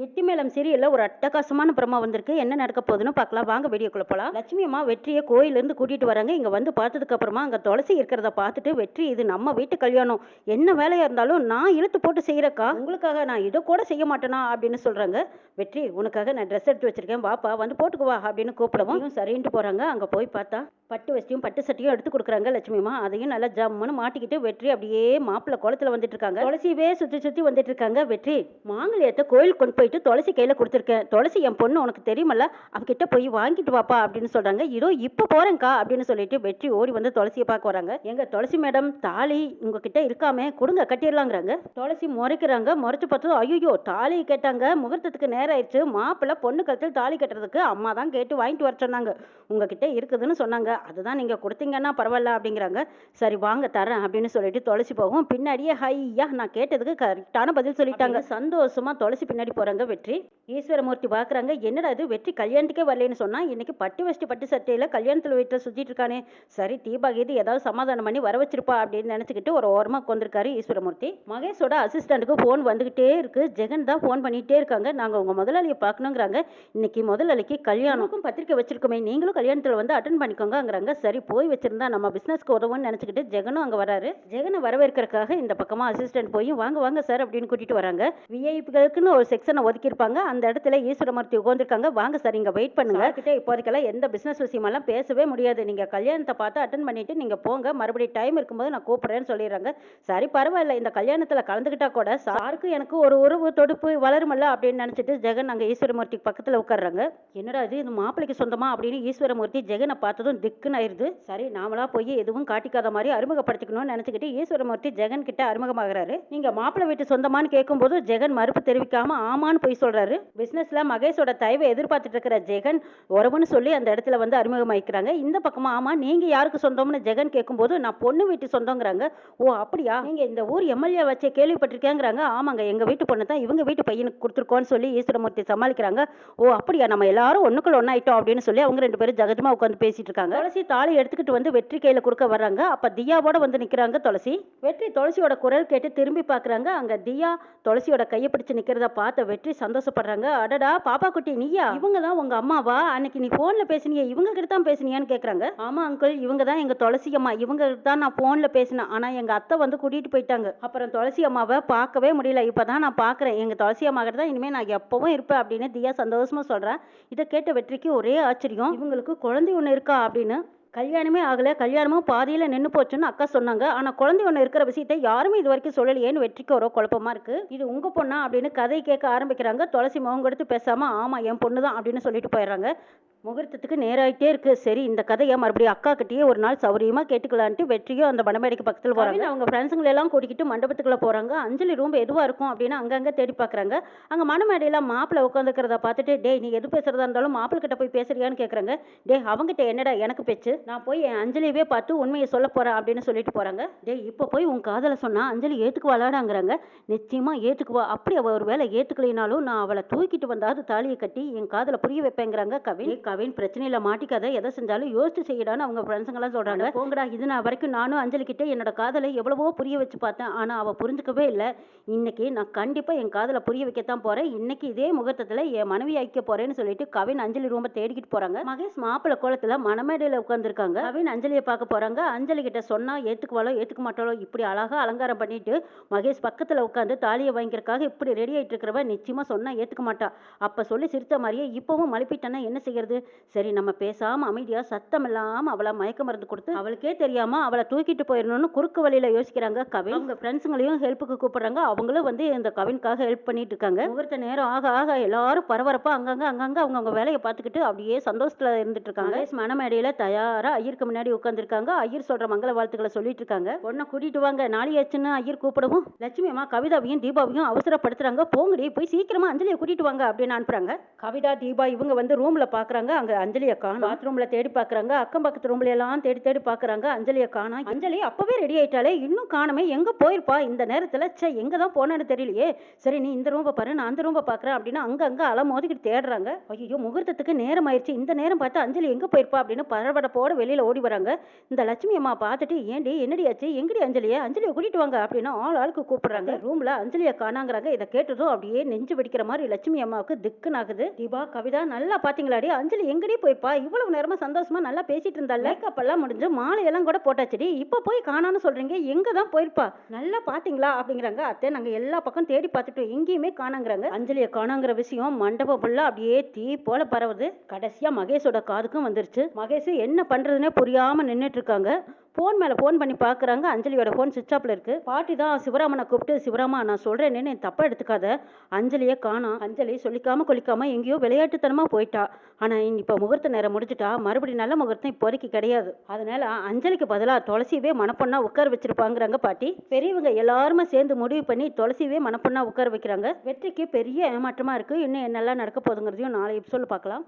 கெட்டி மேளம் சீரியலில் ஒரு அட்டகாசமான பிரமா வந்திருக்கு. என்ன நடக்க போகுதுன்னு பார்க்கலாம். வாங்க வீடியோக்குள்ள போகலாம் லட்சுமி அம்மா வெற்றியை கோயிலேருந்து கூட்டிட்டு வராங்க. இங்கே வந்து பார்த்ததுக்கு அப்புறமா அங்கே துளசி இருக்கிறத பார்த்துட்டு வெற்றி இது நம்ம வீட்டு கல்யாணம். என்ன வேலையாக இருந்தாலும் நான் இழுத்து போட்டு செய்கிறக்கா உங்களுக்காக நான் இதை கூட செய்ய மாட்டேனா? அப்படின்னு சொல்கிறாங்க வெற்றி உனக்காக நான் ட்ரெஸ் எடுத்து வச்சிருக்கேன். வாப்பா வந்து போட்டுக்குவா அப்படின்னு கூப்பிடவும் சரின்ட்டு போகிறாங்க அங்கே போய் பார்த்தா பட்டு வச்சியும் பட்டு சட்டையும் எடுத்து கொடுக்குறாங்க லட்சுமிமா அதையும் நல்லா ஜம்முன்னு மாட்டிக்கிட்டு வெற்றி அப்படியே மாப்பிள்ளை குளத்துல வந்துட்டு இருக்காங்க துளசியவே சுற்றி சுற்றி வந்துட்டு இருக்காங்க வெற்றி. மாங்கல்யத்தை கோயில் கொண்டு போயிட்டு துளசி கையில் கொடுத்துருக்கேன் துளசி என் பொண்ணு உனக்கு தெரியுமல்ல? அவகிட்ட போய் வாங்கிட்டு வாப்பா அப்படின்னு சொல்றாங்க. இதோ இப்போ போறேன்க்கா அப்படின்னு சொல்லிட்டு வெற்றி ஓடி வந்து துளசியை பார்க்க வராங்க. எங்க துளசி மேடம் தாலி உங்ககிட்ட இருக்காமே கொடுங்க கட்டிடலாங்கிறாங்க. துளசி முறைக்கிறாங்க முறைச்சு பார்த்ததும் ஐயோ தாலி கேட்டாங்க. முகூர்த்தத்துக்கு நேரம் ஆயிடுச்சு. மாப்பிள்ளை பொண்ணு கழுத்தில் தாலி கட்டுறதுக்கு அம்மா தான் கேட்டு வாங்கிட்டு வர சொன்னாங்க. உங்ககிட்ட இருக்குதுன்னு சொன்னாங்க. அதுதான் நீங்க கொடுத்தீங்கன்னா பரவாயில்ல அப்படிங்கிறாங்க. சரி வாங்க தரேன் அப்படின்னு சொல்லிட்டு துளசி போகும். பின்னாடியே ஹையா நான் கேட்டதுக்கு கரெக்டான பதில் சொல்லிட்டாங்க. சந்தோஷமா துளசி பின்னாடி போறாங்க வெற்றி. ஈஸ்வரமூர்த்தி பார்க்குறாங்க என்னடா இது? வெற்றி கல்யாணத்துக்கே வரலன்னு சொன்னா இன்னைக்கு பட்டு வஷ்டி பட்டு சட்டையில கல்யாணத்துல வீட்டில் சுத்திட்டு இருக்கானே. சரி தீபா கீது ஏதாவது சமாதானம் பண்ணி வர வச்சிருப்பா அப்படின்னு நினைச்சுக்கிட்டு ஒரு ஓரமா உட்காந்துருக்காரு ஈஸ்வரமூர்த்தி. மகேஷோட அசிஸ்டண்ட்டுக்கு ஃபோன் வந்துகிட்டே இருக்கு. ஜெகன் தான் ஃபோன் பண்ணிட்டே இருக்காங்க. நாங்க உங்க முதலாளியை பார்க்கணுங்கிறாங்க. இன்னைக்கு முதலாளிக்கு கல்யாணம் பத்திரிக்கை வச்சிருக்கோமே. நீங்களும் கல்யாணத்துல வந்து அட்டன் வாங்குறாங்க. சரி போய் வச்சிருந்தா நம்ம பிஸ்னஸ்க்கு உதவும்னு நினச்சிக்கிட்டு ஜெகனும் அங்கே வராரு. ஜெகனை வரவேற்கிறதுக்காக இந்த பக்கமாக அசிஸ்டன்ட் போய் வாங்க வாங்க சார் அப்படின்னு கூட்டிட்டு வராங்க. விஐபிகளுக்குன்னு ஒரு செக்ஷனை ஒதுக்கியிருப்பாங்க. அந்த இடத்துல ஈஸ்வரமூர்த்தி உட்காந்துருக்காங்க வாங்க சார் இங்கே வெயிட் பண்ணுங்க. கிட்டே இப்போதைக்கெல்லாம் எந்த பிஸ்னஸ் விஷயமெல்லாம் பேசவே முடியாது. நீங்கள் கல்யாணத்தை பார்த்து அட்டன் பண்ணிட்டு நீங்கள் போங்க. மறுபடியும் டைம் இருக்கும்போது நான் கூப்பிட்றேன்னு சொல்லிடுறாங்க. சரி பரவாயில்ல. இந்த கல்யாணத்தில் கலந்துக்கிட்டா கூட சாருக்கு எனக்கு ஒரு உறவு தொடுப்பு வளருமல்ல அப்படின்னு நினச்சிட்டு ஜெகன் அங்கே ஈஸ்வரமூர்த்தி பக்கத்தில் உட்காடுறாங்க என்னடா இது? இந்த மாப்பிள்ளைக்கு சொந்தமா? அப்படின்னு ஈஸ்வரமூர்த்தி ஜெகனை பார்த்ததும் திக் திக்குன்னு ஆயிடுது சரி நாமளா போய் எதுவும் காட்டிக்காத மாதிரி அறிமுகப்படுத்திக்கணும்னு நினச்சிக்கிட்டு ஈஸ்வரமூர்த்தி ஜெகன் கிட்ட அறிமுகமாகிறாரு. நீங்கள் மாப்பிள்ளை வீட்டு சொந்தமான்னு கேட்கும்போது ஜெகன் மறுப்பு தெரிவிக்காம ஆமான்னு போய் சொல்கிறாரு பிஸ்னஸில் மகேஷோட தயவை எதிர்பார்த்துட்டு இருக்கிற ஜெகன் உறவுன்னு சொல்லி அந்த இடத்துல வந்து அறிமுகமாயிக்கிறாங்க. இந்த பக்கமாக ஆமாம் நீங்கள் யாருக்கு சொந்தம்னு ஜெகன் கேட்கும்போது நான் பொண்ணு வீட்டு சொந்தங்கிறாங்க. ஓ அப்படியா? நீங்கள் இந்த ஊர் எம்எல்ஏ வச்சு கேள்விப்பட்டிருக்கேங்கிறாங்க. ஆமாங்க எங்கள் வீட்டு பொண்ணு தான் இவங்க வீட்டு பையனுக்கு கொடுத்துருக்கோன்னு சொல்லி ஈஸ்வரமூர்த்தி சமாளிக்கிறாங்க. ஓ அப்படியா? நம்ம எல்லாரும் ஒன்றுக்குள்ள ஒன்றாயிட்டோம் அப்படின்னு சொல்லி அவங்க ரெண்டு பேரும் ஜகஜமாக உட்காந்து பேசிட்டு இருக்காங்க. துளசி தாலி எடுத்துக்கிட்டு வந்து வெற்றி கையில் கொடுக்க வர்றாங்க. அப்போ தியாவோட வந்து நிற்கிறாங்க துளசி. வெற்றி துளசியோட குரல் கேட்டு திரும்பி பார்க்குறாங்க அங்கே தியா துளசியோட கையை பிடிச்சி நிற்கிறத பார்த்த வெற்றி சந்தோஷப்படுறாங்க. அடடா பாப்பா குட்டி நீயா? இவங்க தான் உங்கள் அம்மாவா? அன்னைக்கு நீ ஃபோனில் பேசுனியே இவங்க கிட்ட தான் பேசுனியான்னு கேட்குறாங்க ஆமாம் அங்கிள் இவங்க தான் எங்கள் துளசி அம்மா. இவங்க தான் நான் ஃபோனில் பேசினேன். ஆனால் எங்கள் அத்தை வந்து கூட்டிகிட்டு போயிட்டாங்க. அப்புறம் துளசி அம்மாவை பார்க்கவே முடியல. இப்போ தான் நான் பார்க்குறேன் எங்கள் துளசி அம்மா கிட்ட தான் இனிமேல் நான் எப்போவும் இருப்பேன் அப்படின்னு தியா சந்தோஷமாக சொல்கிறேன் இதை கேட்ட வெற்றிக்கு ஒரே ஆச்சரியம். இவங்களுக்கு குழந்தை ஒன்று இருக்கா அப்படின்னு கல்யாணமே ஆகலை. கல்யாணமும் பாதியில் நின்று போச்சுன்னு அக்கா சொன்னாங்க. ஆனால் குழந்தை ஒன்று இருக்கிற விஷயத்தை யாருமே இது வரைக்கும் சொல்லலையேன்னு வெற்றிக்கு ஒரு குழப்பமாக இருக்குது இது உங்கள் பொண்ணா அப்படின்னு கதை கேட்க ஆரம்பிக்கிறாங்க. துளசி முகம் கொடுத்து பேசாமல் ஆமாம் என் பொண்ணு தான் அப்படின்னு சொல்லிட்டு போயிடுறாங்க. முகூர்த்தத்துக்கு நேராயிட்டே இருக்கு. சரி இந்த கதையை மறுபடியும் அக்கா கிட்டயே ஒரு நாள் சௌரியமா கேட்டுக்கலான்ட்டு வெற்றியும் அந்த மணமேடைக்கு பக்கத்தில் போறாங்க. அவங்க ஃப்ரெண்ட்ஸுங்களை எல்லாம் கூட்டிக்கிட்டு மண்டபத்துக்குள்ள போறாங்க. அஞ்சலி ரூம் எதுவா இருக்கும் அப்படின்னு அங்கங்க தேடி பார்க்கறாங்க அங்க மணமேடையில மாப்பிள்ளை உட்காந்துக்கிறத பார்த்துட்டு டேய் நீ எது பேசுறதா இருந்தாலும் மாப்பிள்ளை கிட்ட போய் பேசுறியான்னு கேக்குறாங்க. டேய் அவங்கிட்ட என்னடா எனக்கு பேச்சு? நான் போய் என் அஞ்சலியவே பார்த்து உண்மையை சொல்ல போறேன் அப்படின்னு சொல்லிட்டு போறாங்க. டேய் இப்போ போய் உன் காதலை சொன்னா அஞ்சலி ஏத்துக்குவாளாடாங்கிறாங்க. நிச்சயமா ஏத்துக்குவா. அப்படி அவ ஒரு வேலை ஏத்துக்கலைனாலும் நான் அவளை தூக்கிட்டு வந்தாவது தாலியை கட்டி என் காதலை புரிய வைப்பேங்கிறாங்க கவின். கவின் பிரச்சனையில மாட்டிக்காத எதை செஞ்சாலும் யோசிச்சு செய்யடான்னு அவங்க ஃப்ரெண்ட்ஸுங்கெல்லாம் சொல்றாங்க. போங்கடா இது நான் வரைக்கும் நானும் அஞ்சலி கிட்ட என்னோட காதலை எவ்வளவோ புரிய வச்சு பார்த்தேன். ஆனா அவ புரிஞ்சுக்கவே இல்லை. இன்னைக்கு நான் கண்டிப்பா என் காதலை புரிய வைக்கத்தான் போறேன். இன்னைக்கு இதே முகூர்த்தத்துல என் மனைவி ஐக்க போறேன்னு சொல்லிட்டு கவின் அஞ்சலி ரூமை தேடிக்கிட்டு போறாங்க. மகேஷ் மாப்பிள்ளை கோலத்துல மணமேடையில உட்காந்துருக்காங்க கவின் அஞ்சலியை பார்க்க போறாங்க. அஞ்சலி கிட்ட சொன்னா ஏத்துக்குவாளோ ஏத்துக்க மாட்டாளோ இப்படி அழகா அலங்காரம் பண்ணிட்டு மகேஷ் பக்கத்துல உட்காந்து தாலியை வாங்கிக்கிறதுக்காக இப்படி ரெடி ஆயிட்டு இருக்கிறவ நிச்சயமா சொன்னா ஏத்துக்க மாட்டா. அப்ப சொல்லி சிரித்த மாதிரியே இப்பவும் மழுப்பிட்டேன்னா என்ன செய்யறது? சரி நம்ம பேசாம அமைதியா சத்தம் இல்லாம அவளை மயக்க மருந்து கொடுத்து அவளுக்கே தெரியாம அவளை தூக்கிட்டு போயிடணும்னு குறுக்கு வழியில யோசிக்கிறாங்க கவின். அவங்க ஃப்ரெண்ட்ஸுங்களையும் ஹெல்ப்புக்கு கூப்பிடுறாங்க. அவங்களும் வந்து இந்த கவினுக்காக ஹெல்ப் பண்ணிட்டு இருக்காங்க. முகூர்த்த நேரம் ஆக ஆக எல்லாரும் பரபரப்பாக அங்கங்க அங்கங்க அவங்கவுங்க வேலையை பார்த்துக்கிட்டு அப்படியே சந்தோஷத்துல இருந்துட்டு இருக்காங்க. மனமேடையில் தயாராக ஐயருக்கு முன்னாடி உட்காந்துருக்காங்க ஐயர் சொல்ற மங்கள வாழ்த்துக்களை சொல்லிட்டு இருக்காங்க. பொண்ணை கூட்டிட்டு வாங்க நாளையாச்சுன்னு ஐயர் கூப்பிடவும். லட்சுமி அம்மா கவிதாவையும் தீபாவையும் அவசரப்படுத்துறாங்க. போங்கடி போய் சீக்கிரமாக அஞ்சலியை கூட்டிட்டு வாங்க அப்படின்னு அனுப்புறாங்க. கவிதா தீபா இவங்க வந்து ரூம்ல பாக்குறாங்க. பார்க்குறாங்க அங்கே அஞ்சலியை காணும். பாத்ரூமில் தேடி பார்க்குறாங்க அக்கம் பக்கத்து ரூம்ல எல்லாம் தேடி தேடி பார்க்குறாங்க அஞ்சலியை காணோம். அஞ்சலி அப்போவே ரெடி ஆயிட்டாலே இன்னும் காணுமே எங்கே போயிருப்பா? இந்த நேரத்தில் ச்சே எங்கே தான் போனான்னு தெரியலையே. சரி நீ இந்த ரூமை பாரு நான் அந்த ரூமை பார்க்குறேன் அப்படின்னு அங்கே அங்கே அலை மோதிக்கிட்டு தேடுறாங்க. ஐயோ முகூர்த்தத்துக்கு நேரம் ஆயிடுச்சு. இந்த நேரம் பார்த்து அஞ்சலி எங்கே போயிருப்பா அப்படின்னு பரபரப்போட வெளியில் ஓடி வராங்க. இந்த லட்சுமி அம்மா பார்த்துட்டு ஏண்டி என்னடி ஆச்சு? எங்கடி அஞ்சலியை? அஞ்சலியை கூட்டிட்டு வாங்க அப்படின்னு ஆள் ஆளுக்கு கூப்பிடுறாங்க. ரூம்ல அஞ்சலியை காணாங்கிறாங்க. இதை கேட்டதும் அப்படியே நெஞ்சு வெடிக்கிற மாதிரி லட்சுமி அம்மாவுக்கு திக்குனாகுது தீபா கவிதா நல்லா பாத்தீங்களாடி அஞ்சலி எங்கடி போய்ப்பா? இவ்வளவு நேரமா சந்தோஷமா நல்லா பேசிட்டு இருந்தால? மேக்கப் எல்லாம் முடிஞ்சு மாலையெல்லாம் கூட போட்டாச்சுடி. இப்ப போய் காணான்னு சொல்றீங்க. எங்க தான் போயிருப்பா? நல்லா பாத்தீங்களா? அப்படிங்கிறாங்க. அத்தை நாங்க எல்லா பக்கம் தேடி பார்த்துட்டோம் எங்கேயுமே காணாங்கிறாங்க. அஞ்சலியை காணாங்கிற விஷயம் மண்டபம் ஃபுல்லா அப்படியே தீ போல பரவுது. கடைசியா மகேஷோட காதுக்கும் வந்துருச்சு. மகேஷ் என்ன பண்றதுன்னே புரியாம நின்னுட்டு இருக்காங்க. ஃபோன் மேலே ஃபோன் பண்ணி பார்க்குறாங்க அஞ்சலியோட ஃபோன் சுவிச் ஆஃபில் இருக்குது பாட்டி தான் சிவராமனை கூப்பிட்டு சிவராமா நான் சொல்கிறேன்னு தப்பாக எடுத்துக்காத. அஞ்சலியே காணோம் அஞ்சலி சொல்லிக்காமல் கொல்லிக்காம எங்கேயோ விளையாட்டுத்தனமாக போயிட்டா. ஆனால் இப்போ முகூர்த்த நேரம் முடிஞ்சிட்டா. மறுபடியும் நல்ல முகூர்த்தம் இப்போதைக்கு கிடையாது. அதனால் அஞ்சலிக்கு பதிலாக துளசியவே மனப்பொண்ணா உட்கார வச்சிருப்பாங்கிறாங்க பாட்டி. பெரியவங்க எல்லாருமே சேர்ந்து முடிவு பண்ணி துளசியவே மனப்பொண்ணா உட்கார வைக்கிறாங்க. வெற்றிக்கு பெரிய ஏமாற்றமாக இருக்குது இன்னும் என்னெல்லாம் நடக்க போகுதுங்கிறதையும் நாளை எபிசோடு பார்க்கலாம்.